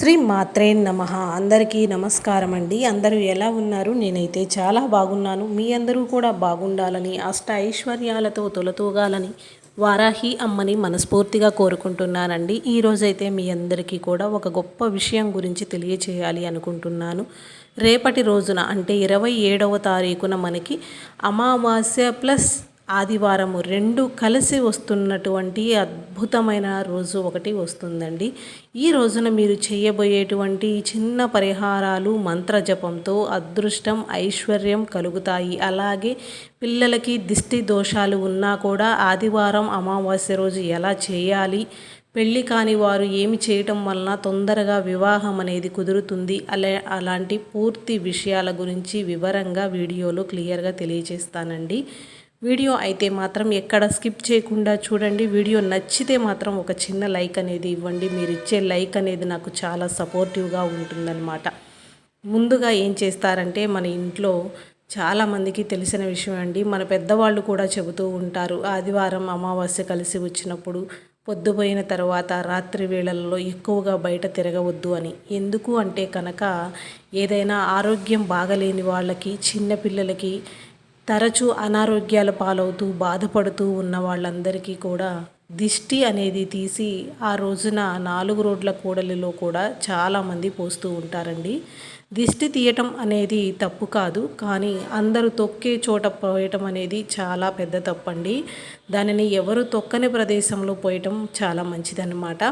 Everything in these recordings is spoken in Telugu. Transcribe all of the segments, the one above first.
శ్రీ మాత్రే నమ. అందరికీ నమస్కారం అండి అందరూ ఎలా ఉన్నారు? నేనైతే చాలా బాగున్నాను. మీ అందరూ కూడా బాగుండాలని అష్ట ఐశ్వర్యాలతో తొలతూగాలని వారాహి అమ్మని మనస్ఫూర్తిగా కోరుకుంటున్నానండి. ఈరోజైతే మీ అందరికీ కూడా ఒక గొప్ప విషయం గురించి తెలియచేయాలి అనుకుంటున్నాను. రేపటి రోజున అంటే ఇరవై ఏడవ తారీఖున మనకి అమావాస్య ప్లస్ ఆదివారము రెండు కలిసి వస్తున్నటువంటి అద్భుతమైన రోజు ఒకటి వస్తుందండి. ఈ రోజున మీరు చేయబోయేటువంటి చిన్న పరిహారాలు మంత్రజపంతో అదృష్టం ఐశ్వర్యం కలుగుతాయి. అలాగే పిల్లలకి దిష్టి దోషాలు ఉన్నా కూడా ఆదివారం అమావాస్య రోజు ఎలా చేయాలి పెళ్ళి కాని వారు ఏమి చేయటం వలన తొందరగా వివాహం అనేది కుదురుతుంది అలా అలాంటి పూర్తి విషయాల గురించి వివరంగా వీడియోలో క్లియర్గా తెలియజేస్తానండి. వీడియో అయితే మాత్రం ఎక్కడ స్కిప్ చేయకుండా చూడండి. వీడియో నచ్చితే మాత్రం ఒక చిన్న లైక్ అనేది ఇవ్వండి. మీరు ఇచ్చే లైక్ అనేది నాకు చాలా సపోర్టివ్గా ఉంటుందన్నమాట. ముందుగా ఏం చేస్తారంటే మన ఇంట్లో చాలామందికి తెలిసిన విషయం అండి. మన పెద్దవాళ్ళు కూడా చెబుతూ ఉంటారు ఆదివారం అమావాస్య కలిసి వచ్చినప్పుడు పొద్దుపోయిన తర్వాత రాత్రి వేళల్లో ఎక్కువగా బయట తిరగవద్దు అని. ఎందుకు అంటే కనుక ఏదైనా ఆరోగ్యం బాగలేని వాళ్ళకి చిన్నపిల్లలకి తరచూ అనారోగ్యాల పాలవుతూ బాధపడుతూ ఉన్న వాళ్ళందరికీ కూడా దిష్టి అనేది తీసి ఆ రోజున నాలుగు రోడ్ల కూడలిలో కూడా చాలామంది పోస్తూ ఉంటారండి. దిష్టి తీయటం అనేది తప్పు కాదు కానీ అందరూ తొక్కే చోట పోయటం అనేది చాలా పెద్ద తప్పండి. దానిని ఎవరు తొక్కని ప్రదేశంలో పోయటం చాలా మంచిదన్నమాట.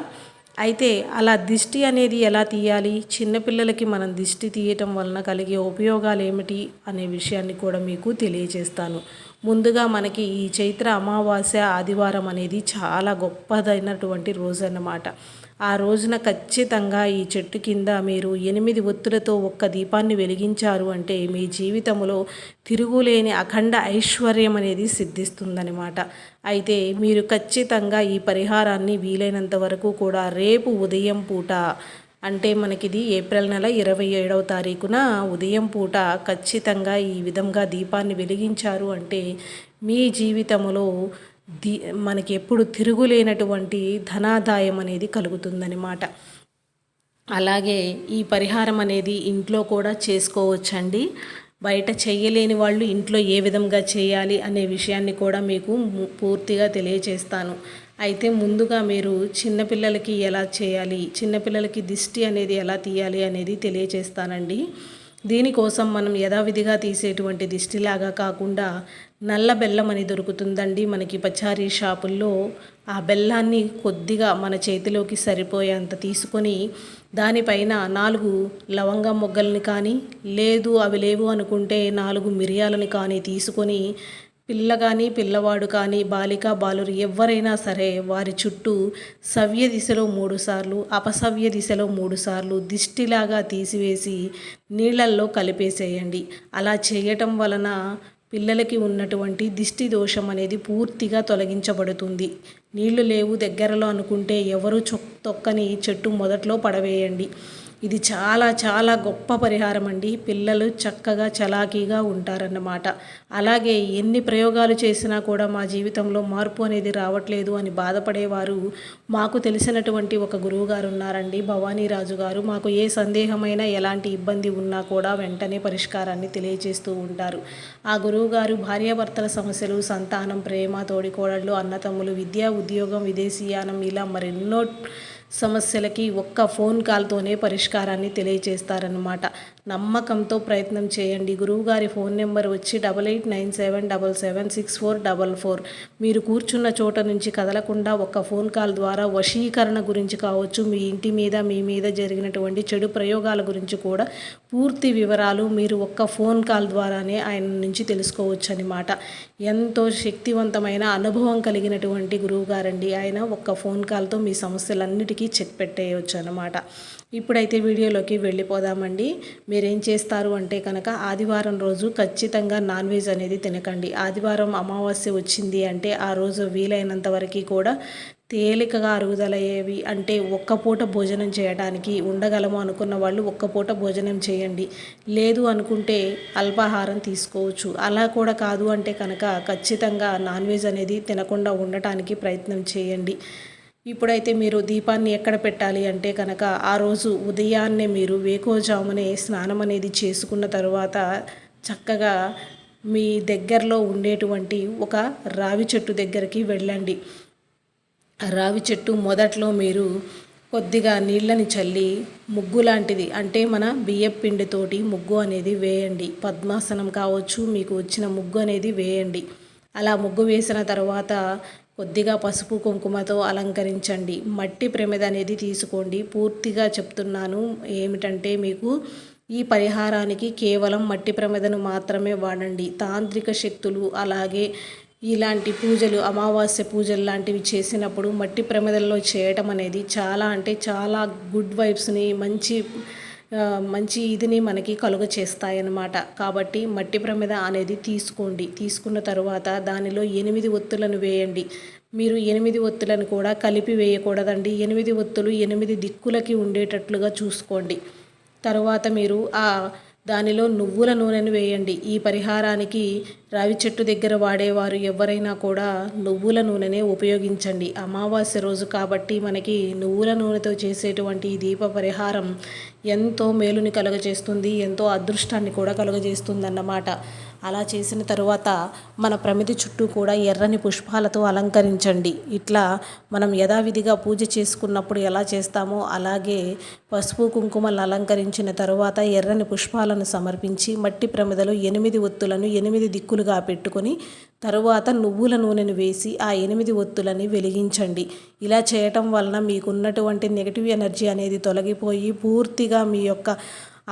అయితే అలా దిష్టి అనేది ఎలా తీయాలి? చిన్నపిల్లలకి మనం దిష్టి తీయటం వలన కలిగే ఉపయోగాలు ఏమిటి అనే విషయాన్ని కూడా మీకు తెలియజేస్తాను. ముందుగా మనకి ఈ చైత్ర అమావాస్య ఆదివారం అనేది చాలా గొప్పదైనటువంటి రోజు అన్నమాట ఆ రోజున ఖచ్చితంగా ఈ చెట్టు కింద మీరు ఎనిమిది ఒత్తులతో ఒక్క దీపాన్ని వెలిగించారు అంటే మీ జీవితంలో తిరుగులేని అఖండ ఐశ్వర్యం అనేది సిద్ధిస్తుందనమాట అయితే మీరు ఖచ్చితంగా ఈ పరిహారాన్ని వీలైనంత వరకు కూడా రేపు ఉదయం పూట అంటే మనకిది ఏప్రిల్ నెల ఇరవై ఏడవ తారీఖున ఉదయం పూట ఖచ్చితంగా ఈ విధంగా దీపాన్ని వెలిగించారు అంటే మీ జీవితంలో ది మనకి ఎప్పుడు తిరుగులేనటువంటి ధనాదాయం అనేది కలుగుతుందనమాట అలాగే ఈ పరిహారం అనేది ఇంట్లో కూడా చేసుకోవచ్చండి. బయట చేయలేని వాళ్ళు ఇంట్లో ఏ విధంగా చేయాలి అనే విషయాన్ని కూడా మీకు పూర్తిగా తెలియచేస్తాను. అయితే ముందుగా మీరు చిన్నపిల్లలకి ఎలా చేయాలి చిన్నపిల్లలకి దిష్టి అనేది ఎలా తీయాలి అనేది తెలియచేస్తానండి. దీనికోసం మనం యథావిధిగా తీసేటువంటి దిష్టిలాగా కాకుండా నల్ల బెల్లం అని దొరుకుతుందండి మనకి పచారీ షాపుల్లో. ఆ బెల్లాన్ని కొద్దిగా మన చేతిలోకి సరిపోయేంత తీసుకొని దానిపైన నాలుగు లవంగం మొగ్గల్ని కానీ లేదు అవి లేవు అనుకుంటే నాలుగు మిరియాలని కానీ తీసుకొని పిల్ల కానీ పిల్లవాడు కానీ బాలిక బాలురు ఎవరైనా సరే వారి చుట్టూ సవ్య దిశలో మూడుసార్లు అపసవ్య దిశలో మూడుసార్లు దిష్టిలాగా తీసివేసి నీళ్ళల్లో కలిపేసేయండి. అలా చేయటం వలన పిల్లలకి ఉన్నటువంటి దిష్టి దోషం అనేది పూర్తిగా తొలగించబడుతుంది. నీళ్ళు లేవు దగ్గరలో అనుకుంటే ఎవరు చొ తొక్కని చెట్టు మొదట్లో పడవేయండి. ఇది చాలా చాలా గొప్ప పరిహారం అండి. పిల్లలు చక్కగా చలాకీగా ఉంటారన్నమాట. అలాగే ఎన్ని ప్రయోగాలు చేసినా కూడా మా జీవితంలో మార్పు అనేది రావట్లేదు అని బాధపడేవారు. మాకు తెలిసినటువంటి ఒక గురువుగారు ఉన్నారండి భవానీరాజు గారు. మాకు ఏ సందేహమైనా ఎలాంటి ఇబ్బంది ఉన్నా కూడా వెంటనే పరిష్కారాన్ని తెలియజేస్తూ ఉంటారు. ఆ గురువుగారు భార్యాభర్తల సమస్యలు సంతానం ప్రేమ తోడికోడళ్ళు అన్నతమ్ములు విద్య ఉద్యోగం విదేశీయానం ఇలా మరెన్నో సమస్యలకి ఒక్క ఫోన్ కాల్తోనే పరిష్కారాన్ని తెలియజేస్తారనమాట నమ్మకంతో ప్రయత్నం చేయండి. గురువుగారి ఫోన్ నెంబర్ వచ్చి double eight nine seven double seven six four double four. మీరు కూర్చున్న చోట నుంచి కదలకుండా ఒక్క ఫోన్ కాల్ ద్వారా వశీకరణ గురించి కావచ్చు మీ ఇంటి మీద మీ మీద జరిగినటువంటి చెడు ప్రయోగాల గురించి కూడా పూర్తి వివరాలు మీరు ఒక్క ఫోన్ కాల్ ద్వారానే ఆయన నుంచి తెలుసుకోవచ్చు అనమాట ఎంతో శక్తివంతమైన అనుభవం కలిగినటువంటి గురువు గారండి. ఆయన ఒక్క ఫోన్ కాల్తో మీ సమస్యలన్నిటికీ చెక్ పెట్టేయచ్చు అనమాట ఇప్పుడైతే వీడియోలోకి వెళ్ళిపోదామండి. మీరేం చేస్తారు అంటే కనుక ఆదివారం రోజు ఖచ్చితంగా నాన్ వెజ్ అనేది తినకండి. ఆదివారం అమావాస్య వచ్చింది అంటే ఆ రోజు వీలైనంత వరకు కూడా తేలికగా అరుగుదలయ్యేవి అంటే ఒక్క పూట భోజనం చేయడానికి ఉండగలము అనుకున్న వాళ్ళు ఒక్క పూట భోజనం చేయండి. లేదు అనుకుంటే అల్పాహారం తీసుకోవచ్చు. అలా కూడా కాదు అంటే కనుక ఖచ్చితంగా నాన్ వెజ్ అనేది తినకుండా ఉండటానికి ప్రయత్నం చేయండి. ఇప్పుడైతే మీరు దీపాన్ని ఎక్కడ పెట్టాలి అంటే కనుక ఆ రోజు ఉదయాన్నే మీరు వేకోజామునే స్నానం అనేది చేసుకున్న తర్వాత చక్కగా మీ దగ్గరలో ఉండేటువంటి ఒక రావి చెట్టు దగ్గరికి వెళ్ళండి. రావి చెట్టు మొదట్లో మీరు కొద్దిగా నీళ్ళని చల్లి ముగ్గు లాంటిది అంటే మన బియ్యం పిండితోటి ముగ్గు అనేది వేయండి. పద్మాసనం కావచ్చు మీకు వచ్చిన ముగ్గు అనేది వేయండి. అలా ముగ్గు వేసిన తర్వాత కొద్దిగా పసుపు కుంకుమతో అలంకరించండి. మట్టి ప్రమిద అనేది తీసుకోండి. పూర్తిగా చెప్తున్నాను ఏమిటంటే మీకు ఈ పరిహారానికి కేవలం మట్టి ప్రమిదను మాత్రమే వాడండి. తాంత్రిక శక్తులు అలాగే ఇలాంటి పూజలు అమావాస్య పూజలు లాంటివి చేసినప్పుడు మట్టి ప్రమిదల్లో చేయటం అనేది చాలా అంటే చాలా గుడ్ వైబ్స్ని మంచి మంచి ఇదిని మనకి కలుగ చేస్తాయన్నమాట. కాబట్టి మట్టి ప్రమిద అనేది తీసుకోండి. తీసుకున్న తర్వాత దానిలో ఎనిమిది ఒత్తులను వేయండి. మీరు ఎనిమిది ఒత్తులను కూడా కలిపి వేయకూడదండి. ఎనిమిది ఒత్తులు ఎనిమిది దిక్కులకి ఉండేటట్లుగా చూసుకోండి. తరువాత మీరు ఆ దానిలో నువ్వుల నూనెను వేయండి. ఈ పరిహారానికి రావి చెట్టు దగ్గర వాడేవారు ఎవరైనా కూడా నువ్వుల నూనెనే ఉపయోగించండి. అమావాస్య రోజు కాబట్టి మనకి నువ్వుల నూనెతో చేసేటువంటి ఈ దీప పరిహారం ఎంతో మేలుని కలుగజేస్తుంది ఎంతో అదృష్టాన్ని కూడా కలుగజేస్తుంది అన్నమాట అలా చేసిన తరువాత మన ప్రమిది చుట్టూ కూడా ఎర్రని పుష్పాలతో అలంకరించండి. ఇట్లా మనం యథావిధిగా పూజ చేసుకున్నప్పుడు ఎలా చేస్తామో అలాగే పసుపు కుంకుమలు అలంకరించిన తరువాత ఎర్రని పుష్పాలను సమర్పించి మట్టి ప్రమిదలో ఎనిమిది ఒత్తులను ఎనిమిది దిక్కులుగా పెట్టుకొని తరువాత నువ్వుల నూనెను వేసి ఆ ఎనిమిది ఒత్తులని వెలిగించండి. ఇలా చేయటం వలన మీకున్నటువంటి నెగిటివ్ ఎనర్జీ అనేది తొలగిపోయి పూర్తిగా మీ యొక్క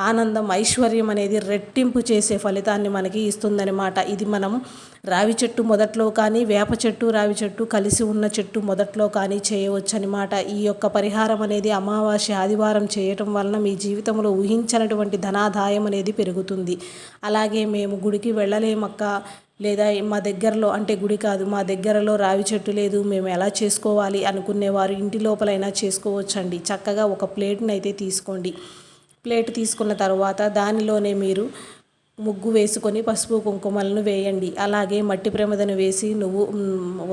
ఆనందం ఐశ్వర్యం అనేది రెట్టింపు చేసే ఫలితాన్ని మనకి ఇస్తుందన్నమాట ఇది మనం రావి చెట్టు మొదట్లో కానీ వేప చెట్టు రావి చెట్టు కలిసి ఉన్న చెట్టు మొదట్లో కానీ చేయవచ్చనమాట ఈ యొక్క పరిహారం అనేది అమావాస్య ఆదివారం చేయటం వలన మీ జీవితంలో ఊహించినటువంటి ధనాదాయం అనేది పెరుగుతుంది. అలాగే మేము గుడికి వెళ్ళలేమక్క. లేదా మా దగ్గరలో అంటే గుడి కాదు మా దగ్గరలో రావి చెట్టు లేదు మేము ఎలా చేసుకోవాలి అనుకునేవారు ఇంటి లోపలైనా చేసుకోవచ్చండి. చక్కగా ఒక ప్లేట్ని అయితే తీసుకోండి. ప్లేట్ తీసుకున్న తర్వాత దానిలోనే మీరు ముగ్గు వేసుకొని పసుపు కుంకుమలను వేయండి. అలాగే మట్టి ప్రమదను వేసి నువ్వు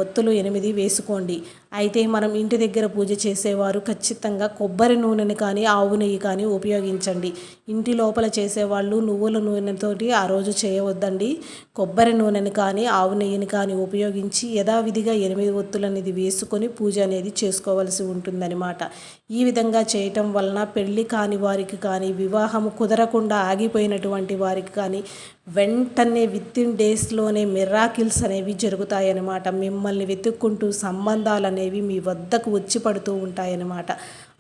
ఒత్తులు ఎనిమిది వేసుకోండి. అయితే మనం ఇంటి దగ్గర పూజ చేసేవారు ఖచ్చితంగా కొబ్బరి నూనెని కానీ ఆవు నెయ్యి కానీ ఉపయోగించండి. ఇంటి లోపల చేసేవాళ్ళు నువ్వుల నూనెతోటి ఆ రోజు చేయవద్దండి. కొబ్బరి నూనెని కానీ ఆవు నెయ్యిని కానీ ఉపయోగించి యథావిధిగా ఎనిమిది ఒత్తులు అనేది వేసుకొని పూజ అనేది చేసుకోవాల్సి ఉంటుందన్నమాట. ఈ విధంగా చేయటం వలన పెళ్ళి కాని వారికి కానీ వివాహం కుదరకుండా ఆగిపోయినటువంటి వారికి కానీ money. వెంటనే వితిన్ డేస్లోనే మిరాకిల్స్ అనేవి జరుగుతాయన్నమాట. మిమ్మల్ని వెతుక్కుంటూ సంబంధాలు అనేవి మీ వద్దకు వచ్చి పడుతూ ఉంటాయన్నమాట.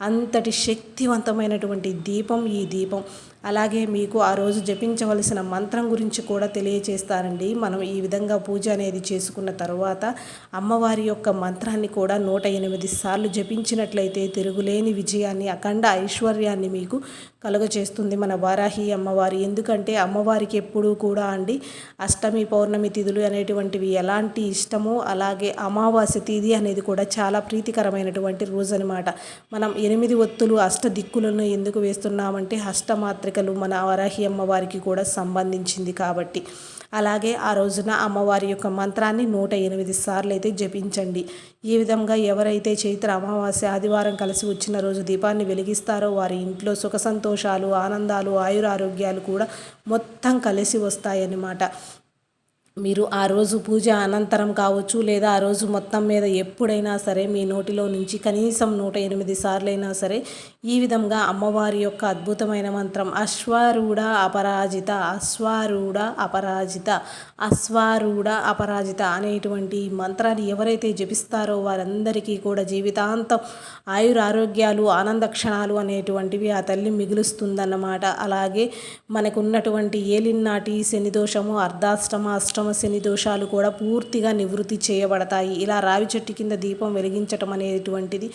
అంతటి శక్తివంతమైనటువంటి దీపం ఈ దీపం. అలాగే మీకు ఆ రోజు జపించవలసిన మంత్రం గురించి కూడా తెలియచేస్తారండి మనం ఈ విధంగా పూజ అనేది చేసుకున్న తర్వాత అమ్మవారి యొక్క మంత్రాన్ని కూడా నూట ఎనిమిది సార్లు జపించినట్లయితే తిరుగులేని విజయాన్ని అఖండ ఐశ్వర్యాన్ని మీకు కలుగచేస్తుంది మన వారాహి అమ్మవారి. ఎందుకంటే అమ్మవారికి ఎప్పుడు కూడా అండి. అష్టమి పౌర్ణమి తిథులు అనేటువంటివి ఎలాంటి ఇష్టమో అలాగే అమావాస్య తిథి అనేది కూడా చాలా ప్రీతికరమైనటువంటి రోజు అనమాట మనం ఎనిమిది ఒత్తులు అష్ట దిక్కులను ఎందుకు వేస్తున్నామంటే అష్టమాత్రికలు మన వరాహి అమ్మవారికి కూడా సంబంధించింది కాబట్టి. అలాగే ఆ రోజున అమ్మవారి యొక్క మంత్రాన్ని నూట ఎనిమిది సార్లు అయితే జపించండి. ఈ విధంగా ఎవరైతే చైత్ర అమావాస్య ఆదివారం కలిసి వచ్చిన రోజు దీపాన్ని వెలిగిస్తారో వారి ఇంట్లో సుఖ సంతోషాలు ఆనందాలు ఆయురారోగ్యాలు కూడా మొత్తం కలిసి వస్తాయన్నమాట. మీరు ఆ రోజు పూజ అనంతరం కావచ్చు లేదా ఆ రోజు మొత్తం మీద ఎప్పుడైనా సరే మీ నోటిలో నుంచి కనీసం నూట ఎనిమిది సార్లైనా సరే ఈ విధంగా అమ్మవారి యొక్క అద్భుతమైన మంత్రం అశ్వారూఢ అపరాజిత అశ్వారూఢ అపరాజిత అశ్వారూఢ అపరాజిత అనేటువంటి మంత్రాన్ని ఎవరైతే జపిస్తారో వారందరికీ కూడా జీవితాంతం ఆయుర ఆరోగ్యాలు ఆనంద క్షణాలు అనేటువంటివి ఆ తల్లి మిగులుస్తుందన్నమాట. అలాగే మనకున్నటువంటి ఏలినాటి శని దోషము సమస్యని దోషాలు కూడా పూర్తిగా నివృత్తి చేయబడతాయి. ఇలా రావి చెట్టు కింద దీపం వెలిగించటం అనేటువంటిది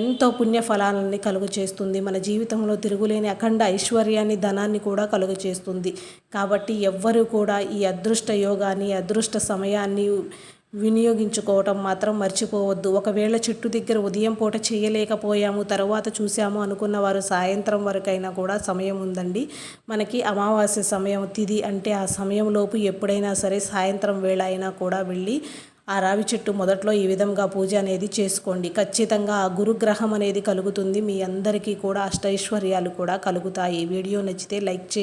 ఎంతో పుణ్య ఫలాలని కలుగు చేస్తుంది. మన జీవితంలో తిరుగులేని అఖండ ఐశ్వర్యాన్ని ధనాన్ని కూడా కలుగు చేస్తుంది. కాబట్టి ఎవ్వరూ కూడా ఈ అదృష్ట యోగాన్ని అదృష్ట సమయాన్ని వినియోగించుకోవటం మాత్రం మర్చిపోవద్దు. ఒకవేళ చెట్టు దగ్గర ఉదయం పూట చేయలేకపోయాము తర్వాత చూసాము అనుకున్న వారు సాయంత్రం వరకైనా కూడా సమయం ఉందండి. మనకి అమావాస్య సమయం తిది అంటే ఆ సమయంలోపు ఎప్పుడైనా సరే సాయంత్రం వేళ అయినా కూడా వెళ్ళి ఆ రావి చెట్టు మొదట్లో ఈ విధంగా పూజ అనేది చేసుకోండి. ఖచ్చితంగా ఆ గురుగ్రహం అనేది కలుగుతుంది. మీ అందరికీ కూడా అష్టైశ్వర్యాలు కూడా కలుగుతాయి. వీడియో నచ్చితే లైక్ చే